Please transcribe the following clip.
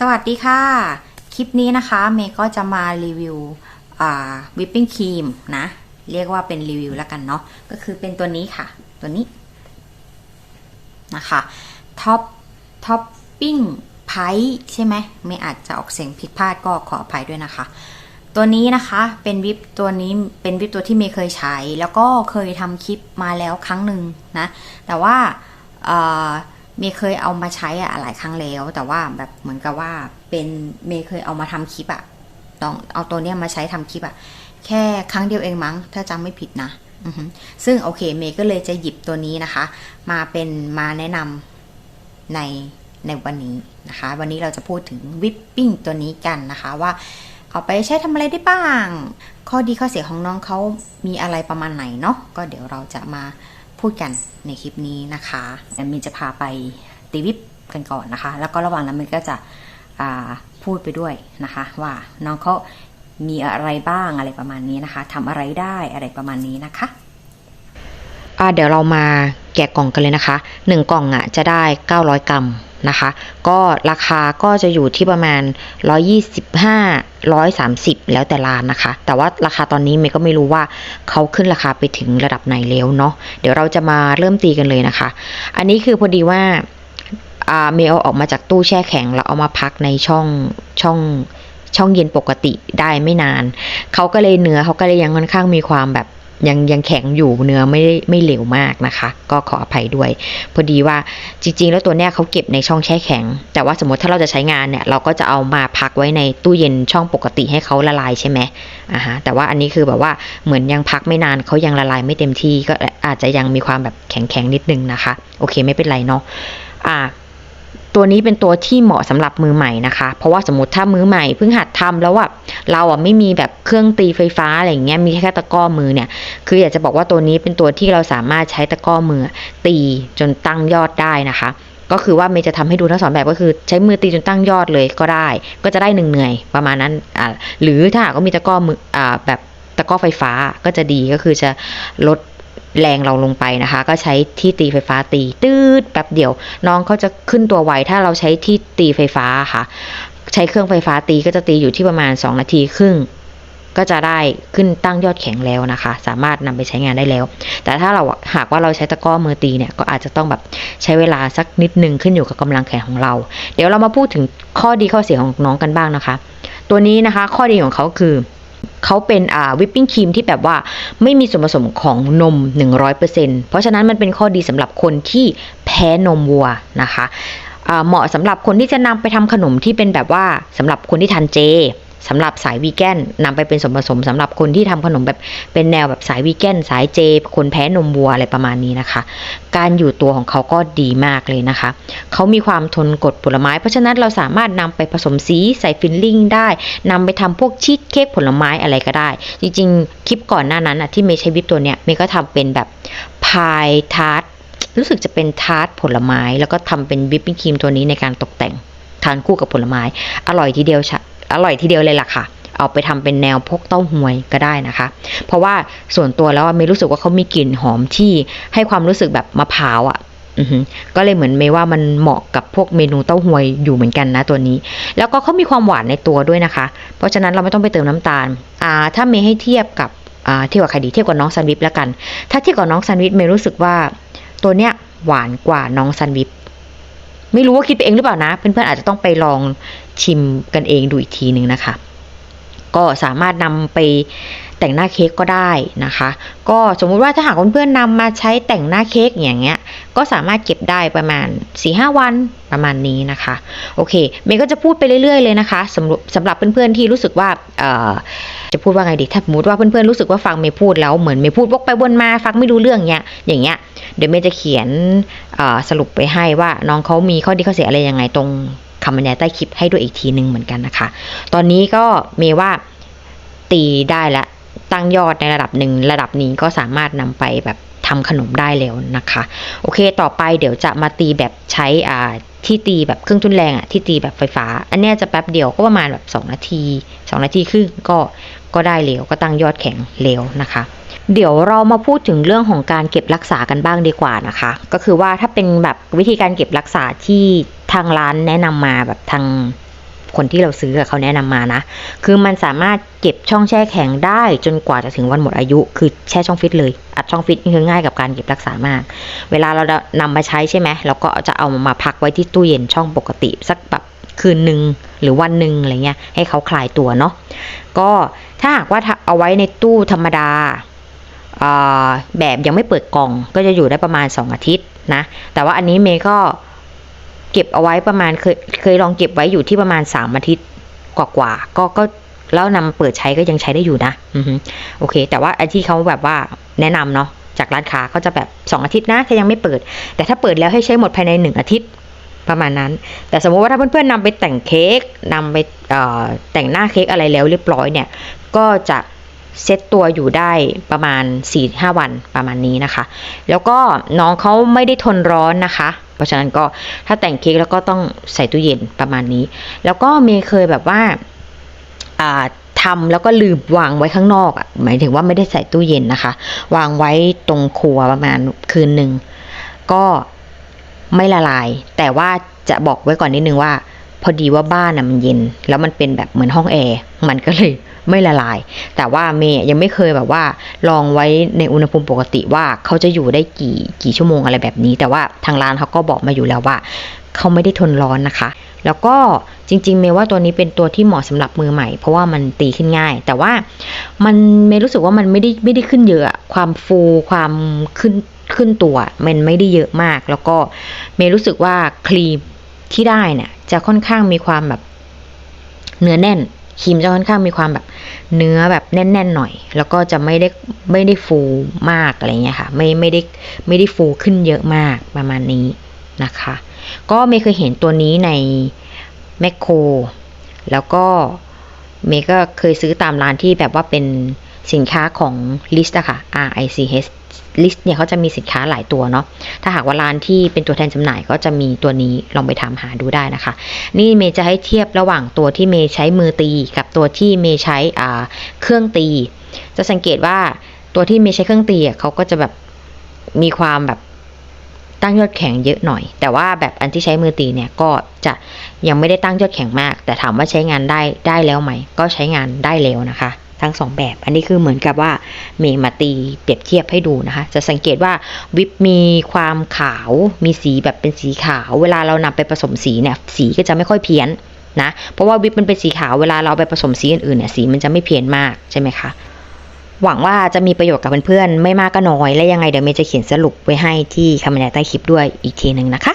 สวัสดีค่ะ คลิปนี้นะคะเมย์ก็จะมารีวิววิปปิ้งครีมนะ เรียกว่าเป็นรีวิวแล้วกันเนาะก็คือเป็นตัวนี้ค่ะ ตัวนี้นะคะท็อปท็อปปิ้งไพใช่ไหมไม่อาจจะออกเสียงผิดพลาดก็ขออภัยด้วยนะคะ ตัวนี้นะคะเป็นวิปตัวนี้เป็นวิปตัวที่เมย์เคยใช้ แล้วก็เคยทำคลิปมาแล้วครั้งหนึ่งนะ แต่ว่า เมย์เคยเอามาใช้อะหลายครั้งแล้ว แต่ว่าแบบเหมือนกับว่าเป็นเมย์เคยเอามาทำคลิปอะต้องเอาตัวเนี้ยมาใช้ทำคลิปอะแค่ครั้งเดียวเองมั้ง ถ้าจำไม่ผิดนะซึ่งโอเคเมย์ก็เลยจะหยิบตัวนี้นะคะ มาเป็นมาแนะนำในในวันนี้นะคะ วันนี้เราจะพูดถึงวิปปิ้งตัวนี้กันนะคะว่าเอาไปใช้ทำอะไรได้บ้าง ข้อดีข้อเสียของน้องเขามีอะไรประมาณไหนเนาะก็เดี๋ยวเราจะมา พูดกันในคลิปนี้นะคะแอดมินจะพาไปตีวิปกันก่อนนะคะ แล้วก็ระหว่างนั้นมันก็จะพูดไปด้วยนะคะ ว่าน้องเขามีอะไรบ้างอะไรประมาณนี้นะคะทำอะไรได้อะไรประมาณนี้นะคะอ่าเดี๋ยวเรามาแกะกล่องกันเลยนะคะ 1 กล่องอะจะได้ 900 กรัม นะคะ ก็ราคาก็จะอยู่ที่ประมาณ 125 130 แล้วแต่ร้านนะคะ แต่ว่าราคาตอนนี้เมย์ก็ไม่รู้ว่าเขาขึ้นราคาไปถึงระดับไหนแล้วเนาะเดี๋ยวเราจะมาเริ่มตีกันเลยนะคะ อันนี้คือพอดีว่าเมย์เอาออกมาจากตู้แช่แข็งแล้วเอามาพักในช่องช่องช่องเย็นปกติได้ไม่นาน เขาก็เลยเนื้อเขาก็เลยยังค่อนข้างมีความแบบ ยังยังแข็งอยู่เนื้อไม่ไม่เหลวมากนะคะ ก็ขออภัยด้วย พอดีว่าจริง ๆ แล้วตัวเนี้ยเขาเก็บในช่องแช่แข็ง แต่ว่าสมมติถ้าเราจะใช้งานเนี่ยเราก็จะเอามาพักไว้ในตู้เย็นช่องปกติให้เขาละลายใช่ไหมอ่าฮะแต่ว่าอันนี้คือแบบว่าเหมือนยังพักไม่นานเขายังละลายไม่เต็มที่ก็อาจจะยังมีความแบบแข็งๆนิดนึงนะคะ โอเคไม่เป็นไรเนาะอ่า ตัวนี้เป็นตัวที่เหมาะสำหรับมือใหม่นะคะ เพราะว่าสมมติถ้ามือใหม่เพิ่งหัดทำแล้วอะเราอะไม่มีแบบเครื่องตีไฟฟ้าอะไรอย่างเงี้ยมีแค่ตะก้อมือเนี่ย คืออยากจะบอกว่าตัวนี้เป็นตัวที่เราสามารถใช้ตะก้อมือตีจนตั้งยอดได้นะคะก็คือว่าเมย์จะทำให้ดูทั้งสองแบบก็คือใช้มือตีจนตั้งยอดเลยก็ได้ ก็จะได้หนึ่งเหนื่อยประมาณนั้นอ่าหรือถ้าหากว่ามีตะก้อมืออ่าแบบตะก้อไฟฟ้าก็จะดีก็คือจะลด แรงเราลงไปนะคะ ก็ใช้ที่ตีไฟฟ้าตีตืดแป๊บเดียว น้องเขาจะขึ้นตัวไวถ้าเราใช้ที่ตีไฟฟ้าค่ะ ใช้เครื่องไฟฟ้าตีก็จะตีอยู่ที่ประมาณ 2 นาทีครึ่งก็จะได้ขึ้นตั้งยอดแข็งแล้วนะคะ สามารถนำไปใช้งานได้แล้ว แต่ถ้าเราหากว่าเราใช้ตะกร้อมือตีเนี่ยก็อาจจะต้องแบบใช้เวลาสักนิดนึงขึ้นอยู่กับกำลังแขนของเรา เดี๋ยวเรามาพูดถึงข้อดีข้อเสียของน้องกันบ้างนะคะ ตัวนี้นะคะข้อดีของเขาคือ เขาเป็นอ่าวิปปิ้งครีมที่แบบว่าไม่มีส่วนผสมของนม 100%เพราะฉะนั้นมันเป็นข้อดีสำหรับคนที่แพ้นมวัวนะคะเหมาะสำหรับคนที่จะนำไปทำขนมที่เป็นแบบว่าสำหรับคนที่ทานเจ สำหรับสายวีแกนนำไปเป็นส่วนผสมสำหรับคนที่ทำขนมแบบเป็นแนวแบบสายวีแกนสายเจ คนแพ้นมวัวอะไรประมาณนี้นะคะ การอยู่ตัวของเขาก็ดีมากเลยนะคะ เขามีความทนกดผลไม้ เพราะฉะนั้นเราสามารถนำไปผสมสีใส่ฟิลลิ่งได้นำไปทำพวกชีสเค้กผลไม้อะไรก็ได้ จริงๆ คลิปก่อนหน้านั้นอะที่เมย์ใช้วิปตัวเนี้ยเมย์ก็ทำเป็นแบบพายทาร์ตรู้สึกจะเป็นทาร์ตผลไม้ แล้วก็ทำเป็นวิปปิ้งครีมตัวนี้ในการตกแต่งทานคู่กับผลไม้ อร่อยทีเดียวชะ อร่อยทีเดียวเลยล่ะค่ะ เอาไปทำเป็นแนวพกเต้าหวยก็ได้นะคะ เพราะว่าส่วนตัวแล้วเมย์รู้สึกว่าเขามีกลิ่นหอมที่ให้ความรู้สึกแบบมะพร้าวอะก็เลยเหมือนเมย์ว่ามันเหมาะกับพวกเมนูเต้าหวยอยู่เหมือนกันนะตัวนี้ แล้วก็เขามีความหวานในตัวด้วยนะคะ เพราะฉะนั้นเราไม่ต้องไปเติมน้ำตาลอ่าถ้าเมย์ให้เทียบกับอ่าเทียบกับใครดีเทียบกับน้องซันวิปแล้วกัน ถ้าเทียบกับน้องซันวิปเมย์รู้สึกว่าตัวเนี้ยหวานกว่าน้องซันวิป ไม่รู้ว่าคิดไปเองหรือเปล่านะ เพื่อนๆอาจจะต้องไปลองชิมกันเองดูอีกทีหนึ่งนะคะ ก็สามารถนำไปแต่งหน้าเค้กก็ได้นะคะ ก็สมมุติว่าถ้าหากเพื่อนๆนำมาใช้แต่งหน้าเค้กอย่างเงี้ย ก็สามารถเก็บได้ประมาณ 4-5 วันประมาณนี้นะคะ โอเค เมย์ก็จะพูดไปเรื่อยๆเลยนะคะสำหรับสำหรับเพื่อนๆที่รู้สึกว่าจะพูดว่าไงดีถ้าสมมติว่าเพื่อนๆรู้สึกว่าฟังเมย์พูดแล้วเหมือนเมย์พูดวกไปวนมาฟังไม่รู้เรื่องเงี้ยอย่างเงี้ยเดี๋ยวเมย์จะเขียนสรุปไปให้ว่าน้องเขามีข้อดีข้อเสียอะไรยังไงตรง คำบรรยายใต้คลิปให้ด้วยอีกทีหนึ่งเหมือนกันนะคะ ตอนนี้ก็เมย์ว่าตีได้ละตั้งยอดในระดับหนึ่งระดับนี้ก็สามารถนำไปแบบทำขนมได้แล้วนะคะ โอเค ต่อไปเดี๋ยวจะมาตีแบบใช้อ่าที่ตีแบบเครื่องทุนแรงอะที่ตีแบบไฟฟ้า อันนี้จะแป๊บเดียวก็ประมาณแบบ 2 นาที 2 นาทีครึ่งก็ก็ได้เร็วก็ตั้งยอดแข็งเร็วนะคะ เดี๋ยวเรามาพูดถึงเรื่องของการเก็บรักษากันบ้างดีกว่านะคะ ก็คือว่าถ้าเป็นแบบวิธีการเก็บรักษาที่ทางร้านแนะนำมาแบบทางคนที่เราซื้อเขาแนะนำมานะ คือมันสามารถเก็บช่องแช่แข็งได้จนกว่าจะถึงวันหมดอายุ คือแช่ช่องฟิตเลย อัดช่องฟิตนี่คือง่ายกับการเก็บรักษามาก เวลาเรานำมาใช้ใช่ไหมเราก็จะเอามาพักไว้ที่ตู้เย็นช่องปกติ สักแบบคืนหนึ่งหรือวันหนึ่งอะไรเงี้ยให้เขาคลายตัวเนาะ ก็ถ้าหากว่าเอาไว้ในตู้ธรรมดา แบบยังไม่เปิดกล่องก็จะอยู่ได้ประมาณ 2 อาทิตย์นะ แต่ว่าอันนี้เมย์ก็เก็บเอาไว้ประมาณเคยเคยลองเก็บไว้อยู่ที่ประมาณ 3 อาทิตย์กว่าๆก็ก็แล้วนำเปิดใช้ก็ยังใช้ได้อยู่นะอืโอเค แต่ว่าไอ้ที่เขาแบบว่าแนะนำเนาะจากร้านค้าเขาจะแบบ 2 อาทิตย์นะถ้ายังไม่เปิด แต่ถ้าเปิดแล้วให้ใช้หมดภายใน 1 อาทิตย์ประมาณนั้น แต่สมมติว่าถ้าเพื่อนๆนำไปแต่งเค้กนำไปแต่งหน้าเค้กอะไรแล้วเรียบร้อยเนี่ย ก็จะ เซตตัวอยู่ได้ประมาณ 4-5 วันประมาณนี้นะคะ แล้วก็น้องเขาไม่ได้ทนร้อนนะคะ เพราะฉะนั้นก็ถ้าแต่งเค้กแล้วก็ต้องใส่ตู้เย็นประมาณนี้ แล้วก็เมย์เคยแบบว่าทำแล้วก็ลืมวางไว้ข้างนอกอะหมายถึงว่าไม่ได้ใส่ตู้เย็นนะคะ วางไว้ตรงครัวประมาณคืนหนึ่งก็ไม่ละลาย แต่ว่าจะบอกไว้ก่อนนิดนึงว่า พอดีว่าบ้านน่ะมันเย็น แล้วมันเป็นแบบเหมือนห้องแอร์มันก็เลย ไม่ละลาย แต่ว่าเมย์ยังไม่เคยแบบว่าลองไว้ในอุณหภูมิปกติว่าเขาจะอยู่ได้กี่กี่ชั่วโมงอะไรแบบนี้ แต่ว่าทางร้านเขาก็บอกมาอยู่แล้วว่าเขาไม่ได้ทนร้อนนะคะ แล้วก็จริงๆ เมย์ว่าตัวนี้เป็นตัวที่เหมาะสำหรับมือใหม่ เพราะว่ามันตีขึ้นง่าย แต่ว่ามันเมย์รู้สึกว่ามันไม่ได้ไม่ได้ขึ้นเยอะอะ ความฟูความขึ้นขึ้นตัวมันไม่ได้เยอะมาก แล้วก็เมย์รู้สึกว่าครีมที่ได้เนี่ยจะค่อนข้างมีความแบบเนื้อแน่น ครีมจะค่อนข้างมีความแบบเนื้อแบบแน่นๆหน่อย แล้วก็จะไม่ได้ไม่ได้ฟูมากอะไรเงี้ยค่ะ ไม่ไม่ได้ไม่ได้ฟูขึ้นเยอะมากประมาณนี้นะคะ ก็เมย์เคยเห็นตัวนี้ในแมคโครแล้วก็เมย์ก็เคยซื้อตามร้านที่แบบว่าเป็น สินค้าของ list อะค่ะ R I C H list เนี่ยเขาจะมีสินค้าหลายตัวเนาะ ถ้าหากว่าร้านที่เป็นตัวแทนจำหน่ายก็จะมีตัวนี้ลองไปถามหาดูได้นะคะ นี่เมย์จะให้เทียบระหว่างตัวที่เมย์ใช้มือตี กับตัวที่เมย์ใช้อ่าเครื่องตี จะสังเกตว่าตัวที่เมย์ใช้เครื่องตีอะเขาก็จะแบบมีความแบบตั้งยอดแข็งเยอะหน่อย แต่ว่าแบบอันที่ใช้มือตีเนี่ยก็จะยังไม่ได้ตั้งยอดแข็งมาก แต่ถามว่าใช้งานได้ได้แล้วไหม ก็ใช้งานได้แล้วนะคะ ทั้งสองแบบ อันนี้คือเหมือนกับว่าเมย์มาตีเปรียบเทียบให้ดูนะคะ จะสังเกตว่าวิปมีความขาวมีสีแบบเป็นสีขาว เวลาเรานำไปผสมสีเนี่ยสีก็จะไม่ค่อยเพี้ยนนะเพราะว่าวิปมันเป็นสีขาวเวลาเราเอาไปผสมสีอื่นๆเนี่ยสีมันจะไม่เพี้ยนมากใช่ไหมคะหวังว่าจะมีประโยชน์กับเพื่อนๆไม่มากก็น้อย และยังไงเดี๋ยวเมย์จะเขียนสรุปไว้ให้ที่คำบรรยายใต้คลิปด้วยอีกทีหนึ่งนะคะ